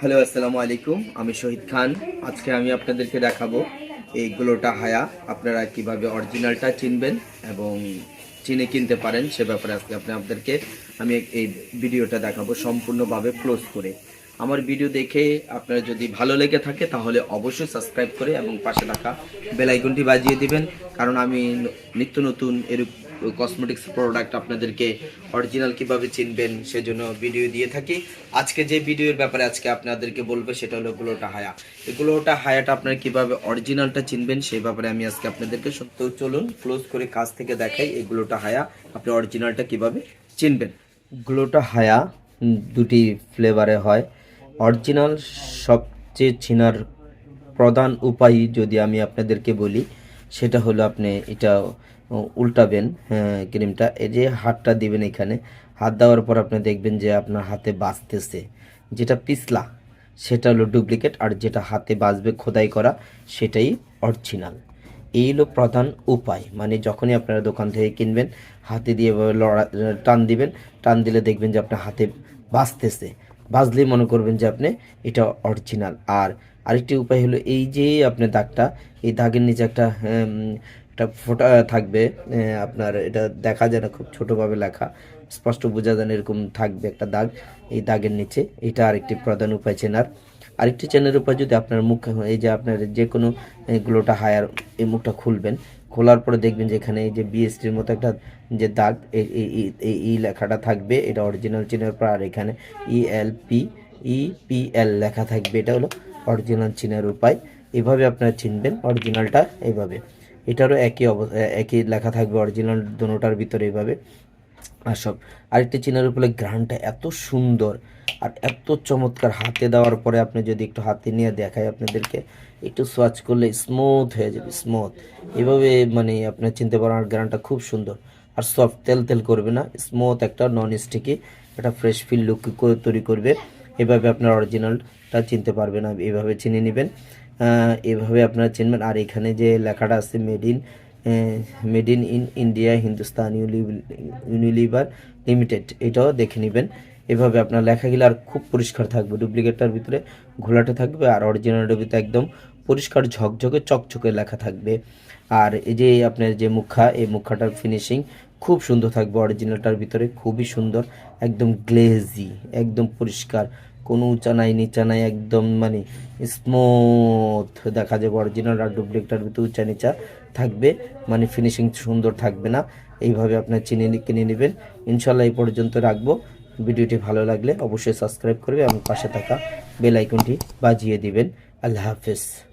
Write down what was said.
Hello আসসালামু আলাইকুম আমি শহীদ খান। আজকে আমি আপনাদেরকে দেখাবো এই গ্লোটা হায়া। আপনারা কীভাবে অরিজিনালটা চিনবেন এবং চিনে কিনতে পারেন, সে ব্যাপারে আজকে আপনি আপনাদেরকে আমি এই ভিডিওটা দেখাবো সম্পূর্ণভাবে ক্লোজ করে। আমার ভিডিও দেখে আপনার যদি ভালো লেগে থাকে, তাহলে অবশ্যই সাবস্ক্রাইব করে এবং পাশে থাকা বেল আইকনটি বাজিয়ে দিবেন। কারণ আমি নিত্য নতুন এরূপ কসমেটিক্স প্রোডাক্ট আপনাদেরকে অরিজিনাল কীভাবে চিনবেন সেজন্য ভিডিও দিয়ে থাকি। আজকে যে ভিডিওর ব্যাপারে আজকে আপনাদেরকে বলব সেটা হলো গ্লোটা হায়া এই গ্লোটা হায়াটা আপনারা কীভাবে অরিজিনালটা চিনবেন সেই ব্যাপারে আমি আজকে আপনাদেরকে সত্য চলুন ক্লোজ করে কাছ থেকে দেখাই এই গ্লোটা হায়া আপনি অরিজিনালটা কীভাবে চিনবেন। গ্লোটা হায়া দুটি ফ্লেভারে হয়। অরিজিনাল সবচেয়ে চিনার প্রধান উপায় যদি আমি আপনাদেরকে বলি সেটা হলো আপনি এটা উল্টাবেন হ্যাঁ, ক্রিমটা। এই যে হাতটা দিবেন এখানে হাত দেওয়ার পর আপনি দেখবেন যে আপনার হাতে বাঁচতেছে যেটা পিছলা সেটা হলো ডুপ্লিকেট আর যেটা হাতে বাঁচবে খোদাই করা সেটাই অরিজিনাল। এই হলো প্রধান উপায়। মানে যখনই আপনারা দোকান থেকে কিনবেন হাতে দিয়ে লড়া টান দিবেন টান দিলে দেখবেন যে আপনার হাতে বাঁচতেছে বাজলেই মনে করবেন যে আপনি এটা অরিজিনাল। আর আরেকটি উপায় হলো এই যে আপনার দাগটা, এই দাগের নিচে একটা একটা ফোটা থাকবে আপনার এটা দেখা যায় না খুব ছোটোভাবে লেখা, স্পষ্ট বোঝা যায় এরকম থাকবে একটা দাগ এই দাগের নিচে। এটা আরেকটি প্রধান উপায় চেনার। আরেকটি চেনার উপায় যদি আপনার মুখ, এই যে আপনার যে কোনো গ্লোটা হায়ার, এই মুখটা খুলবেন, খোলার পরে দেখবেন যে এখানে এই যে বিএসটির মতো একটা যে দাগ এই এই লেখাটা থাকবে, এটা অরিজিনাল চেনার পর আর এখানে ই L P E P L লেখা থাকবে, এটা হলো অরিজিনাল চিনের উপায়। এভাবে আপনারা চিনবেন অরিজিনালটা এইভাবে এটারও একই অবস্থা একই লেখা থাকবে অরিজিনাল দোনোটার ভিতরে এইভাবে আর সব, আরেকটি চিনার উপরে গ্রানটা এত সুন্দর আর এত চমৎকার হাতে দেওয়ার পরে আপনি যদি একটু হাতে নিয়ে দেখায় আপনাদেরকে, একটু সোয়াচ করলে স্মুথ হয়ে যাবে স্মুথ এভাবে মানে আপনি চিনতে পারেন আর গ্রানটা খুব সুন্দর। আর সফট তেল তেল করবে না স্মুথ একটা নন স্টিকি একটা ফ্রেশ ফিল লুক তৈরি করবে। এভাবে আপনার অরিজিনালটা চিনতে পারবেন না এভাবে চিনে নেবেন। এভাবে আপনারা চিনবেন। আর এখানে যে লেখাটা আছে made in made in in India Hindustan Unilever limited এটাও দেখে নেবেন। এভাবে আপনার লেখাগুলো আর খুব পরিষ্কার থাকবে। ডুপ্লিকেটটার ভিতরে ঘোলাটে থাকবে আর অরিজিনালটার ভিতরে একদম পরিষ্কার ঝকঝকে, চকচকে লেখা থাকবে। আর এই যে আপনার যে মুখা, এই মুখাটার ফিনিশিং খুব সুন্দর থাকবে অরিজিনালটার ভিতরে, খুবই সুন্দর, একদম গ্লেজি একদম পরিষ্কার। কোনো উঁচা নাই, নিচা নাই, একদম মানে স্মুথ দেখা যাবে অরিজিনাল আর ডুপ্লিকেটার ভিতরে উঁচা নিচা থাকবে মানে ফিনিশিং সুন্দর থাকবে না। এইভাবে আপনার চিনে কিনে নেবেন। ইনশাল্লাহ এই পর্যন্ত রাখব। ভিডিওটি ভালো লাগলে অবশ্যই সাবস্ক্রাইব করবে এবং পাশে থাকা বেল আইকনটি বাজিয়ে দিবেন। আল্লাহ হাফেজ।